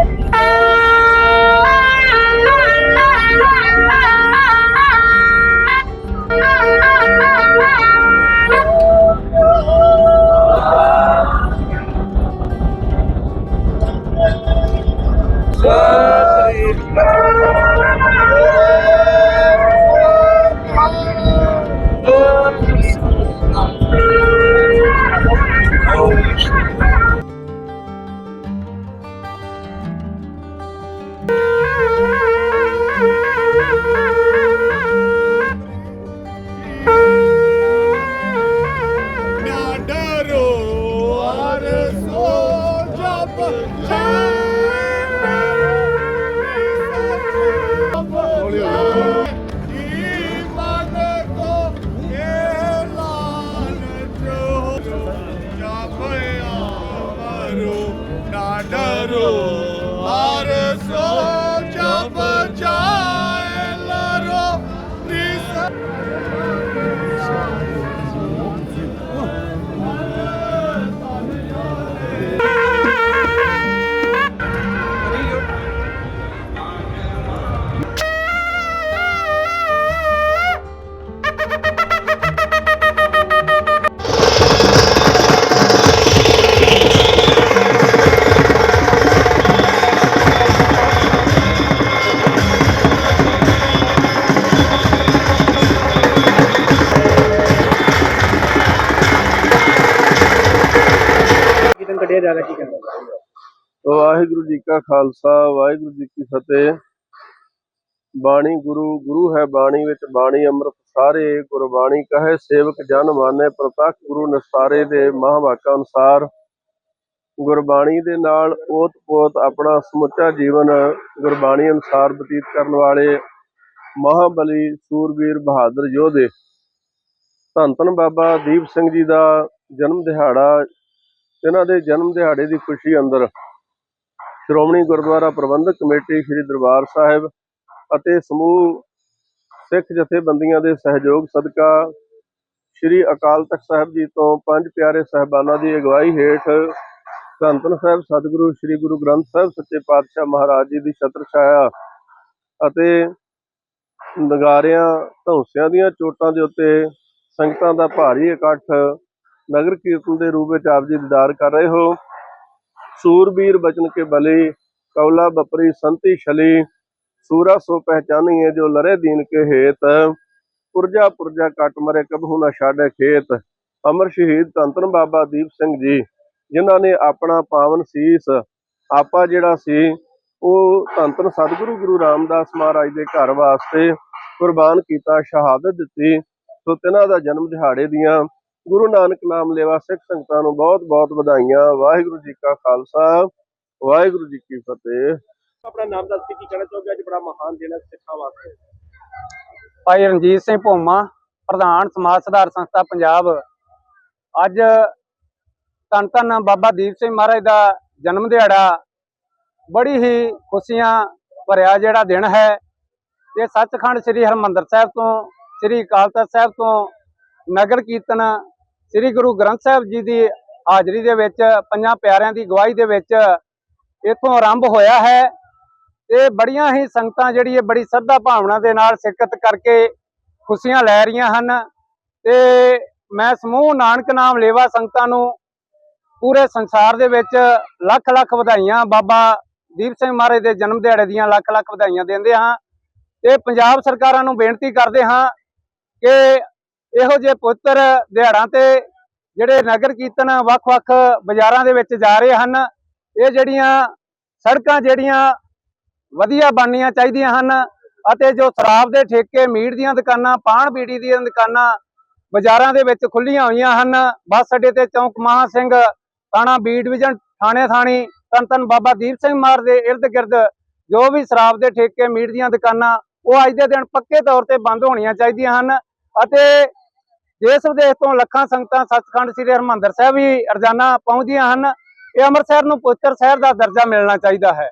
Tchau. ਕੱਢਿਆ ਜਾ ਰਿਹਾ ਕੀ ਕਹਿੰਦਾ। ਵਾਹਿਗੁਰੂ ਜੀ ਕਾ ਖਾਲਸਾ, ਵਾਹਿਗੁਰੂ ਜੀ ਕੀ ਫਤਿਹ। ਬਾਣੀ ਗੁਰੂ ਗੁਰੂ ਹੈ ਬਾਣੀ ਵਿੱਚ, ਬਾਣੀ ਅੰਮ੍ਰਿਤ ਸਾਰੇ, ਗੁਰਬਾਣੀ ਕਹੇ, ਸੇਵਕ ਜਨ ਮਾਨੇ, ਪ੍ਰਤੱਖ ਗੁਰੂ ਨਸਾਰੇ ਦੇ ਮਹਾਵਾਕਾਂ ਅਨੁਸਾਰ ਗੁਰਬਾਣੀ ਦੇ ਨਾਲ ਓਤ-ਪੋਤ ਆਪਣਾ ਸਮੁੱਚਾ ਜੀਵਨ ਗੁਰਬਾਣੀ ਅਨੁਸਾਰ ਬਤੀਤ ਕਰਨ ਵਾਲੇ ਮਹਾਬਲੀ ਸੂਰਬੀਰ ਬਹਾਦਰ ਯੋਧੇ। ਧੰਨ ਧੰਨ ਬਾਬਾ ਦੀਪ ਸਿੰਘ ਜੀ ਦਾ ਜਨਮ ਦਿਹਾੜਾ ਇਹਨਾਂ ਦੇ ਜਨਮ ਦਿਹਾੜੇ ਦੀ ਖੁਸ਼ੀ ਅੰਦਰ ਸ਼੍ਰੋਮਣੀ ਗੁਰਦੁਆਰਾ ਪ੍ਰਬੰਧਕ ਕਮੇਟੀ ਸ੍ਰੀ ਦਰਬਾਰ ਸਾਹਿਬ ਅਤੇ ਸਮੂਹ ਸਿੱਖ ਜਥੇਬੰਦੀਆਂ ਦੇ ਸਹਿਯੋਗ ਸਦਕਾ ਸ੍ਰੀ ਅਕਾਲ ਤਖਤ ਸਾਹਿਬ ਜੀ ਤੋਂ ਪੰਜ ਪਿਆਰੇ ਸਹਿਬਾਨਾਂ ਦੀ ਅਗਵਾਈ ਹੇਠ ਧੰਨ ਸਾਹਿਬ ਸਤਿਗੁਰੂ ਸ੍ਰੀ ਗੁਰੂ ਗ੍ਰੰਥ ਸਾਹਿਬ ਸੱਚੇ ਪਾਤਸ਼ਾਹ ਮਹਾਰਾਜ ਜੀ ਦੀ ਛਤਰ ਛਾਇਆ ਅਤੇ ਨਗਾਰਿਆਂ, ਧੌਂਸਿਆਂ ਦੀਆਂ ਚੋਟਾਂ ਦੇ ਉੱਤੇ ਸੰਗਤਾਂ ਦਾ ਭਾਰੀ ਇਕੱਠ ਨਗਰ ਕੀਰਤਨ ਦੇ ਰੂਪ ਵਿੱਚ ਆਪ ਜੀ ਦੀਦਾਰ ਕਰ ਰਹੇ ਹੋ। ਸੂਰਬੀਰ ਬਚਨ ਕੇ ਬਲੀ, ਕੌਲਾ ਬਪਰੀ, ਸੰਤੀ ਛਲੀ, ਸੂਰਾ ਸੋ ਪਹਿਚਾਨੀਏ ਜੋ ਲਰੇ ਦੀਨ ਕੇ ਹੇਤ। ਪੁਰਜਾ ਪੁਰਜਾ ਕੱਟ ਮਰੇ ਕਬਹੂ ਨਾ ਛਾੜੇ ਖੇਤ। ਅਮਰ ਸ਼ਹੀਦ ਧੰਨ ਬਾਬਾ ਦੀਪ ਸਿੰਘ ਜੀ, ਜਿਨ੍ਹਾਂ ਨੇ ਆਪਣਾ ਪਾਵਨ ਸੀਸ, ਆਪਾ ਜਿਹੜਾ ਸੀ, ਉਹ ਧੰਨ ਸਤਿਗੁਰੂ ਗੁਰੂ ਰਾਮਦਾਸ ਮਹਾਰਾਜ ਦੇ ਘਰ ਵਾਸਤੇ ਕੁਰਬਾਨ ਕੀਤਾ, ਸ਼ਹਾਦਤ ਦਿੱਤੀ। ਸੋ ਤਿਨਾਂ ਦਾ ਜਨਮ ਦਿਹਾੜੇ ਦੀਆਂ ਗੁਰੂ ਨਾਨਕ ਨਾਮ ਲੇਵਾ ਸਿੱਖ ਸੰਗਤਾਂ ਨੂੰ ਬਹੁਤ ਬਹੁਤ ਵਧਾਈਆਂ। ਵਾਹਿਗੁਰੂ ਜੀ ਕਾ ਖਾਲਸਾ ਵਾਹਿਗੁਰੂ ਜੀ ਕੀ ਫਤਿਹ। ਆਪਣਾ ਨਾਮ ਦੱਸ ਕੇ ਕੀ ਕਹਿਣਾ ਚਾਹੋਗੇ? ਅੱਜ ਬੜਾ ਮਹਾਨ ਦਿਨ ਹੈ ਸਿੱਖਾਂ ਵਾਸਤੇ। ਭਾਈ ਰਣਜੀਤ ਸਿੰਘ ਭੋਮਾ ਪ੍ਰਧਾਨ ਸਮਾਜ ਸੁਧਾਰ ਸੰਸਥਾ ਪੰਜਾਬ। ਅੱਜ ਧੰਨ ਧੰਨ ਬਾਬਾ ਦੀਪ ਸਿੰਘ ਮਹਾਰਾਜ ਦਾ ਜਨਮ ਦਿਹਾੜਾ ਬੜੀ ਹੀ ਖੁਸ਼ੀਆਂ ਭਰਿਆ ਜਿਹੜਾ ਦਿਨ ਹੈ। ਇਹ ਸੱਚਖੰਡ ਸ੍ਰੀ ਹਰਮੰਦਰ ਸਾਹਿਬ ਤੋਂ ਸ੍ਰੀ ਅਕਾਲ ਤਖਤ ਸਾਹਿਬ ਤੋਂ ਨਗਰ ਕੀਰਤਨ ਸ੍ਰੀ ਗੁਰੂ ਗ੍ਰੰਥ ਸਾਹਿਬ ਜੀ ਦੀ ਹਾਜ਼ਰੀ ਦੇ ਵਿੱਚ, ਪੰਜਾਂ ਪਿਆਰਿਆਂ ਦੀ ਗਵਾਹੀ ਦੇ ਵਿੱਚ ਇਥੋਂ ਆਰੰਭ ਹੋਇਆ ਹੈ। ਤੇ ਬੜੀਆਂ ਹੀ ਸੰਗਤਾਂ ਜਿਹੜੀ ਇਹ ਬੜੀ ਸ਼ਰਧਾ ਭਾਵਨਾ ਦੇ ਨਾਲ ਸਿਰਕਤ ਕਰਕੇ ਖੁਸ਼ੀਆਂ ਲੈ ਰਹੀਆਂ ਹਨ ਤੇ ਮੈਂ ਸਮੂਹ ਨਾਨਕ ਨਾਮ ਲੇਵਾ ਸੰਗਤਾਂ ਨੂੰ ਪੂਰੇ ਸੰਸਾਰ ਦੇ ਵਿੱਚ ਲੱਖ ਲੱਖ ਵਧਾਈਆਂ, ਬਾਬਾ ਦੀਪ ਸਿੰਘ ਮਹਾਰਾਜ ਦੇ ਜਨਮ ਦਿਹਾੜੇ ਦੀਆਂ ਲੱਖ ਲੱਖ ਵਧਾਈਆਂ ਦਿੰਦੇ ਹਾਂ ਤੇ ਪੰਜਾਬ ਸਰਕਾਰਾਂ ਨੂੰ ਬੇਨਤੀ ਕਰਦੇ ਹਾਂ ਕਿ ਇਹੋ ਜਿਹੇ ਪੁੱਤਰ ਦਿਹਾੜਾਂ ਤੇ ਜਿਹੜੇ ਨਗਰ ਕੀਰਤਨ ਵੱਖ-ਵੱਖ ਬਾਜ਼ਾਰਾਂ ਦੇ ਵਿੱਚ ਜਾ ਰਹੇ ਹਨ, ਇਹ ਜਿਹੜੀਆਂ ਸੜਕਾਂ ਜਿਹੜੀਆਂ ਵਧੀਆ ਬਣਨੀਆਂ ਚਾਹੀਦੀਆਂ ਹਨ ਅਤੇ ਜੋ ਸ਼ਰਾਬ ਦੇ ਠੇਕੇ, ਮੀਟ ਦੀਆਂ ਦੁਕਾਨਾਂ, ਪਾਣ ਬੀੜੀ ਦੀਆਂ ਦੁਕਾਨਾਂ ਬਾਜ਼ਾਰਾਂ ਦੇ ਵਿੱਚ ਖੁੱਲੀਆਂ ਹੋਈਆਂ ਹਨ, ਬੱਸ ਅੱਡੇ ਤੇ ਚੌਂਕ ਮਹਾ ਸਿੰਘ, ਥਾਣਾ ਬੀ ਡਿਵੀਜ਼ਨ ਥਾਣੇ ਥਾਣੀ ਧੰਨ ਧੰਨ ਬਾਬਾ ਦੀਪ ਸਿੰਘ ਮਾਰ ਦੇ ਇਰਦ ਗਿਰਦ ਜੋ ਵੀ ਸ਼ਰਾਬ ਦੇ ਠੇਕੇ, ਮੀਟ ਦੀਆਂ ਦੁਕਾਨਾਂ ਉਹ ਅੱਜ ਦੇ ਦਿਨ ਪੱਕੇ ਤੌਰ ਤੇ ਬੰਦ ਹੋਣੀਆਂ ਚਾਹੀਦੀਆਂ ਹਨ ਅਤੇ ਦੇਸ਼ ਵਿਦੇਸ਼ ਤੋਂ ਲੱਖਾਂ ਸੰਗਤਾਂ ਸੱਚਖੰਡ ਸ੍ਰੀ ਹਰਿਮੰਦਰ ਸਾਹਿਬ ਵੀ ਰੋਜ਼ਾਨਾ ਪਹੁੰਚਦੀਆਂ ਹਨ। ਇਹ ਅੰਮ੍ਰਿਤਸਰ ਨੂੰ ਪਵਿੱਤਰ ਸ਼ਹਿਰ ਦਾ ਦਰਜਾ ਮਿਲਣਾ ਚਾਹੀਦਾ ਹੈ।